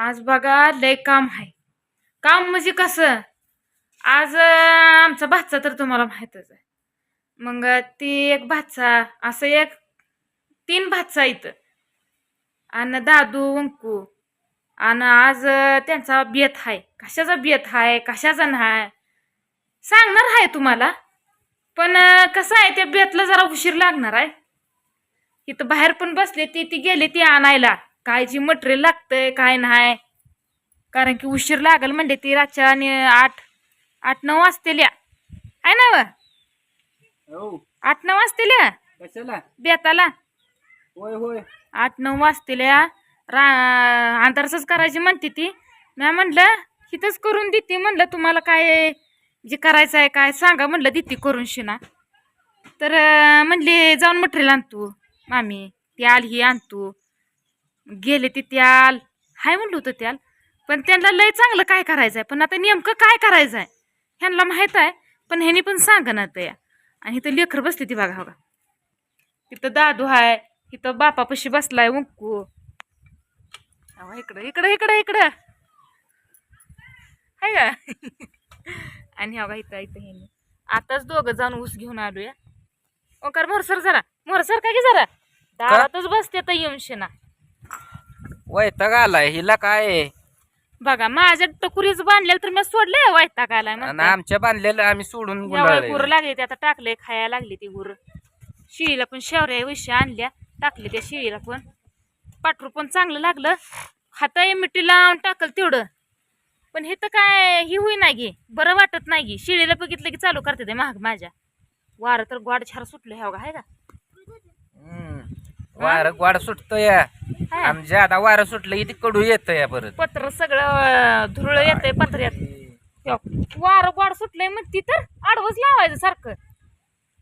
आज बघा लय काम आहे. काम म्हणजे कसं? आज आमचा भातचा तर तुम्हाला माहीतच आहे. मग ती एक भातसा असं एक तीन भातसा इथं. आणि दादू वंकू आणि आज त्यांचा बेत आहे कशाचा बेत आहे कशाचा नाही? सांगणार आहे तुम्हाला. पण कसं आहे त्या बेतला जरा उशीर लागणार आहे. इथं बाहेर पण बसले ती ती गेली ती आणायला. काय जी मटेरियल लागतंय काय नाही. कारण की उशीर लागल म्हणजे ती रातच्या आणि आठ आठ नऊ वाजतेल्या. आहे ना व? हो. आठ नऊ वाजतेल्या? कशाला? बेताला? होय होय. आठ नऊ वाजतेल्या. रा अंधारसच करायची म्हणते ती. मी म्हणलं हिथंच करून देते म्हणलं तुम्हाला काय जे करायचं आहे काय सांगा म्हणलं देते करून शिना. तर म्हणली जाऊन मटेरियल आणतो. मामी ती आल ही आणतो. गेले ती त्याल. हाय म्हणलं होतं त्याल. पण त्यांना लय चांगलं काय करायचं आहे पण आता नेमकं काय करायचं आहे ह्यांना माहीत आहे पण ह्यांनी पण सांगा ना या आणि इथं लेकर बसली ती बघा बघा. इथं दादू आहे इथं बापापाशी बसलाय उंकू इकडं इकडं इकडं इकडं. हाय का? आणि हा इथं इथं ह्यांनी. आताच दोघं जाऊन ऊस घेऊन आलोया. ओकार मोरसर जरा. मोरसर का की जरा? दारातच बसते तर येऊन शिना. वैताग आलाय हिला काय? आहे? बघा माझ्या टकुरीच बांधलेलं तर मी सोडलंय वैताग आलाय आणि म्हणते. आमच्या बांधलेलं आम्ही सोडून. गुरं लागले ते आता टाकले खायला लागली ती गुरं. शिळीला पण शेवऱ्या विषय आणल्या टाकले त्या शिळीला पण. पाठरू पण चांगलं लागलं. खाताय मिठी लावून टाकल तेवढं. पण हे तर काय ही होई नाही गे. बरं वाटत नाही गे. शिळीला बघितलं की चालू करते ते महाग माझ्या. वारं तर गोड छार सुटलं ह्या आहे का? हम्म. वारं वार सुटत या हाय. आम ज्यादा वारं सुटलं की ती कडू येत या परत. पत्र सगळं धुरळ येतंय पत्र्यात वारं गोड सुटलंय मग ती तर आडवच लावायचं सारखं.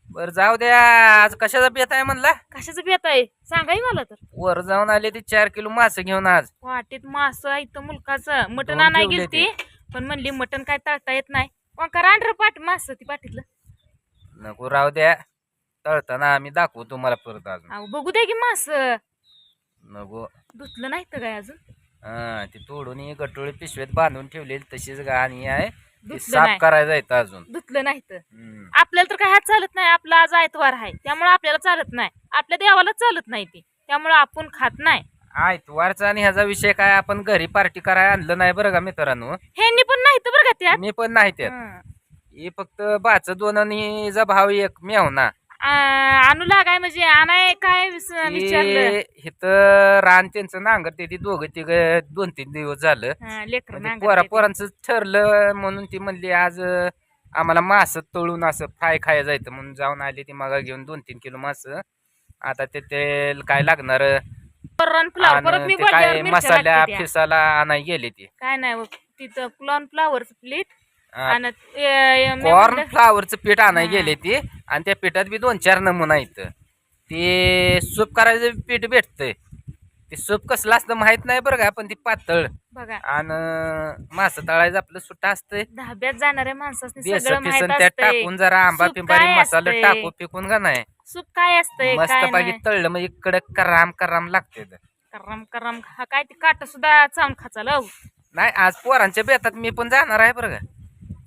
बर जाऊ द्या. आज कशाचा बेत आहे म्हणला? कशाचं बेत आहे? सांगाही मला तर. वर जाऊन आले ते चार किलो मासे घेऊन आज. वाटीत मास इथं मुलकाचं. मटण आणाय ठेवले गेलती पण म्हणली मटण काय तळता येत नाही. मग रांढर पाट मास ती पाटीतलं नको राहू द्या. तळताना आम्ही दाखवू तुम्हाला परत अजून. अहो बघू दे की मास. नको. धुतलं नाही तर काय अजून? हा ती तोडून ही गटोळी पिशवीत बांधून ठेवलेली तशीच गाणी आहे. ती धुतलं साफ नाही. करायचं आहे अजून. धुतलं नाही तर. हम्म. आपल्याला तर काय हात चालत नाही आपला आज आयतवार आहे. त्यामुळे आपल्याला चालत नाही. आपल्या देवाला चालत नाही ती. त्यामुळे आपण खात नाही. आयतवारचा आणि ह्याचा विषय काय आपण घरी पार्टी करायला आणलं नाही बरं का मित्रांनो? ह्यांनी पण नाही तर बरं का त्यात? मी पण नाही त्यात हं. हे फक्त बाच दोन आणि हिचा भाव एक मेवना. आणू लागाय म्हणजे आणाय काय विचारलं? इथं रान त्यांचं नांगरते ती दोघं तिघ दोन तीन दिवस झालं. हं, लेकरं म्हणजे नांगरते पोरा ते. पोरांचं ठरलं म्हणून ती म्हणली आज अं, आम्हाला मास तळून असं फ्राय खायला जायचं म्हणून जाऊन आली ती मग घेऊन दोन तीन किलो मास. आता ते तेल काय लागणार? परत फ्लावर परत मी आणि ते बोलल्यावर काय मिरच्या मसाल्या लागते त्या. फिसाला आणाय गेली ती. काय नाही बघ, तिथं कॉर्न फ्लावरचं प्लेट कॉर्न फ्लावरचं पीठ आणाय. गेले ती आणि त्या पिठात बी दोन चार नमुना आहेत. ते सूप करायचं पीठ भेटतंय. ते सूप कसलं असतं माहीत नाही बरं का पण ती पातळ. बघा. आणि मास तळायचं आपलं सुट्ट असतंय. धाब्यात जाणाऱ्या माणसाने बेसन त्यात टाकून जरा आंबा सूप पिंबारी काय मसाला असतंय? टाकू पिकून का नाही? सूप काय असतंय? मस्त काय पाहिजे नाही. तळलं म्हणजे कडक कराम कराम लागते करम करम हा काय ते काट सुद्धा चावून खाचाल नाही आज पोरांच्या बेतात मी पण जाणार आहे बरं का.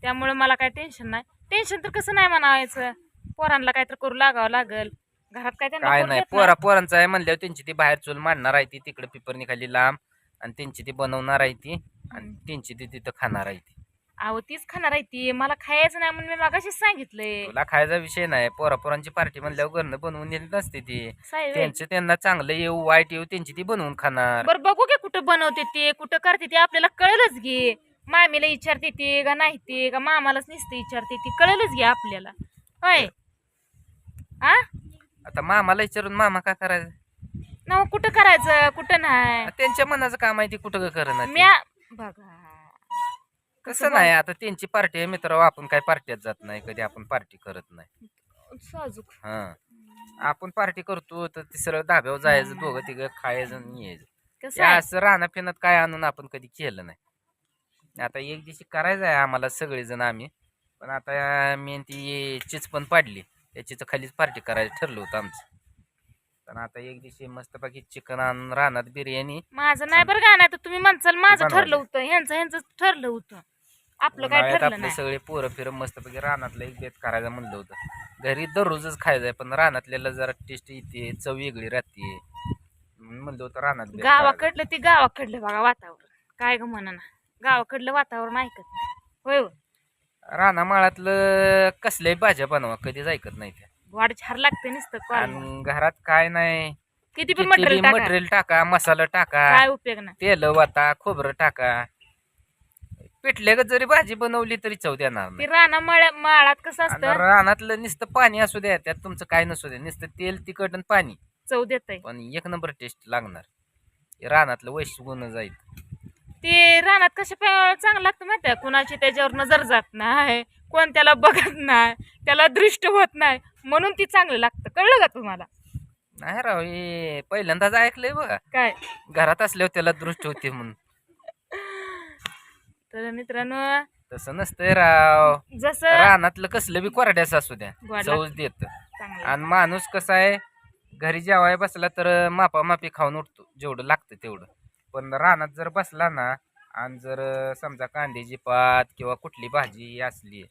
त्यामुळे मला काय टेन्शन नाही. टेन्शन तर कसं नाही म्हणायचं. पोरांना काय तर करू लागावं लागल. घरात काय त्यांना काय नाही देत पोरा पोरांचं आहे म्हणल्यावर त्यांची ती बाहेर चूल मांडणार आहे ती तिकडे पिपरनी खाली लांब आणि त्यांची ती बनवणार आहे ती आणि त्यांची ती तिथं खाणार आहे ती. अहो तीच खाणार आहे ती. मला खायचं नाही म्हणून मी मागाशीच सांगितलंय. तुला खायचा विषय नाही. पोरा पोरांची पार्टी म्हणल्यावर घरनं बनवून येत नसते ती. साहेब. त्यांचं त्यांना चांगलं येऊ वाईट येऊ त्यांची ती बनवून खाणार. बर बघू की कुठं बनवते ते कुठं करते ते आपल्याला कळलंच घे. मामीला विचारते ते का नाही ते का मामालाच नुसते विचारते ती. कळलंच घे आपल्याला. होय. आ? आता मामाला विचारून मामा का करायचं? ना कुठं करायचं? कुठं नाही? त्यांच्या मनाचं काम आहे ती कुठं करणार म्या बघा. कसं नाही आता त्यांची पार्टी आहे मित्र आपण काय पार्टीत जात नाही कधी आपण पार्टी करत नाही. साजूक. हा. आपण पार्टी करतो तर तिसरं धाब्यावर जायचं दोघं तिघं खायचं आणि यायचं. कसं हे आहे? असं राहणं फिरत काय आणून आपण कधी केलं नाही. आता एक दिवशी करायचं आहे आम्हाला सगळेजण आम्ही. पण आता मी आणि ती चिच पण पाडली. त्याचीच खालीच पार्टी करायचं ठरलं होतं आमचं. पण आता एक दिवशी मस्तपैकी चिकन आणून रानात बिर्याणी. माझं नाही बरं का नाही तर तुम्ही म्हणसाल माझं बनवायचं. ठरलं होतं. ह्यांचं ह्यांचं ठरलं होतं. आपलं काय उन्हाळ्यात ठरलं आपले नाही. सगळे पोरं फिरं मस्तपैकी रानातलं एक बेत करायचं म्हणलं होतं. घरी दररोजच खायचंय पण रानातल्याला जरा टेस्ट येते चव वेगळी राहते. म्हणून म्हणलं होतं रानात बेत करायचं. गावाकडलं ते गावाकडलं बघा वातावरण. काय ग म्हणा गावाकडलं वातावरण ऐकत होय हो. रानामाळातलं कसल्याही भाज्या बनवा कधीच ऐकत नाही त्या. वाढ छार लागते नुसतं आणि घरात काय नाही. किती पण मटेरियल टाका. मटेरियल टाका मसाला टाका काय उपयोग नाही. तेल वाता खोबरं टाका. पिठल्या गत जरी भाजी बनवली तरी चव देणार ती नाही. राणा मळ्या माळात कसं आणि असतं? रानातलं नुसतं पाणी असू द्या त्यात तुमचं काय नसू द्या. नुसतं तेल तिखट आणि पाणी. चव देत पण एक नंबर टेस्ट लागणार. हे रानातलं वैशिष्ट्य गुण जाईल. ते रानात कशा प- चांगलं लागतं माहिती आहे कुणाची त्याच्यावर नजर जात नाही कोण त्याला बघत नाही त्याला दृष्ट होत नाही. म्हणून ती चांगलं लागतं. कळलं का तुम्हाला? नाही राव हे पहिल्यांदाच ऐकलंय बघा. काय? घरात असल्यावर त्याला दृष्ट होते म्हणून. तर मित्रांनो तसं नसतंय राव. जसं रानातलं कसलं बी कोरड्यास असू द्या. गोड. देत. चांगलं. आणि माणूस कसा आहे घरी जेवाय बसला तर मापामापी खाऊन उठतो. जेवढं लागतं तेवढं. पण रानात जर बसला ना आणि जर समजा कांद्याची पात किंवा कुठली भाजी असली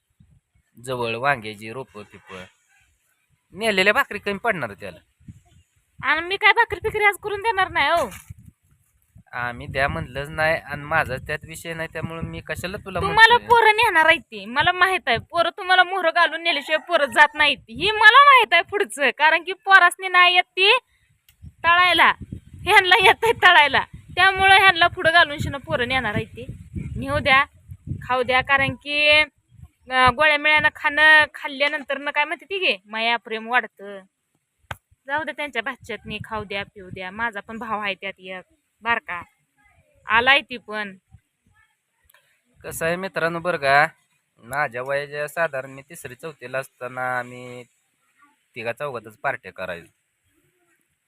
जवळ वांग्याची रोपं पिपं नेलेल्या भाकरी कमी पडणार त्याला. आणि मी काय भाकरी फिकरी आज करून देणार नाही हो? आम्ही द्या म्हणलंच नाही आणि माझा त्यात विषय नाही त्यामुळे मी कशाला तुला तुम्हाला म्हणतोय? पोरं नेणार आहेत ती मला माहीत आहे. पोरं तुम्हाला मोहर घालून नेल्याशिवाय पोरं जात नाहीत. ही मला माहीत आहे पुढचं कारण की पोरासनी नाही येत ती तळायला. ह्यांना येत आहे तळायला. त्यामुळं ह्यांना पुढं घालून शिनं पोरं येणार आहे ती. नेऊ द्या खाऊ द्या कारण की गोळ्या मिळ्यानं खाणं खाल्ल्यानंतर ना काय म्हणते ती गे माया प्रेम वाढतं. जाऊ द्या त्यांच्या भाच्यातनी खाऊ द्या पिऊ द्या माझा पण भाव आहे त्यात एक बारका आलाय ती पण. कसं आहे मित्रांनो बरं का? माझ्या वयाच्या साधारण मी तिसरी चौथीला असताना आम्ही तिघा चौघातच पार्ट्या करायचो.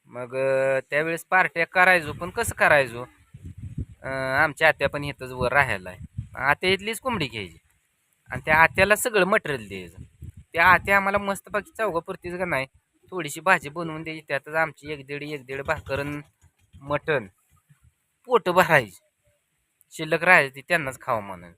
मग त्यावेळेस पार्ट्या करायचो पण कसं करायचो? आमच्या आत्या पण इथंच वर राहायला आहे. आत्या इथलीच कोंबडी घ्यायची. आणि त्या आत्याला सगळं मटेरियल द्यायचं. त्या आत्या आम्हाला मस्तपैकी चौघापुरतीच का नाही थोडीशी भाजी बनवून द्यायची. त्यातच आमची एक दीड एक दीड भाकरन मटण. पोट भरायची. शिल्लक राहायची ती त्यांनाच खावं म्हणून.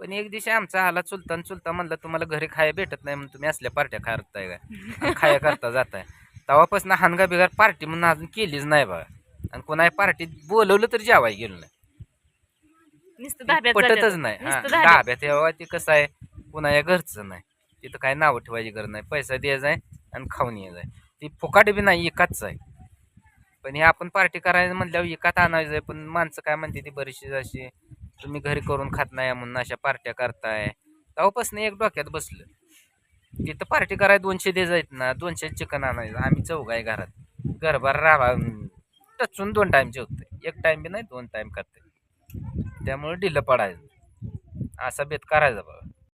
पण एक दिवशी आमचा आला चुलता चुलता म्हणलं तुम्हाला घरी खाया भेटत नाही म्हणून तुम्ही असल्या पार्ट्या खारताय का? खाया करता जाताय. तेव्हापासून हानगा बिगार पार्टी म्हणून अजून केलीच नाही बघा आणि कोणा पार्टीत बोलवलं तर जेवाय गेलो नाही. पटतच. नाही. डाब्यात तेव्हा ते कसं आहे? कुणा घरचं नाही. तिथं काय नावं ठेवायची गरज नाही. पैसा द्यायचा आहे आणि खाऊन यायचं आहे ती फुकाट बी नाही एकाच आहे. पण हे आपण पार्टी करायचं म्हणल्यावर एकात आणायचं आहे. पण माणसं काय म्हणते ती बरीचशी अशी तुम्ही घरी करून खात नाही म्हणून अशा पार्ट्या करताय. तेव्हापासून एक डोक्यात बसलं. तिथं पार्टी कराय दोनशे दे जायत ना दोनशे चिकन आणायचं. आम्ही चौघ आहे घरात. घरभर राहा टचून दोन टाइम जेवतोय. एक टाईम बी नाही दोन टाईम करते त्यामुळे ढिलं पडायचं. असा बेत करायचा बाबा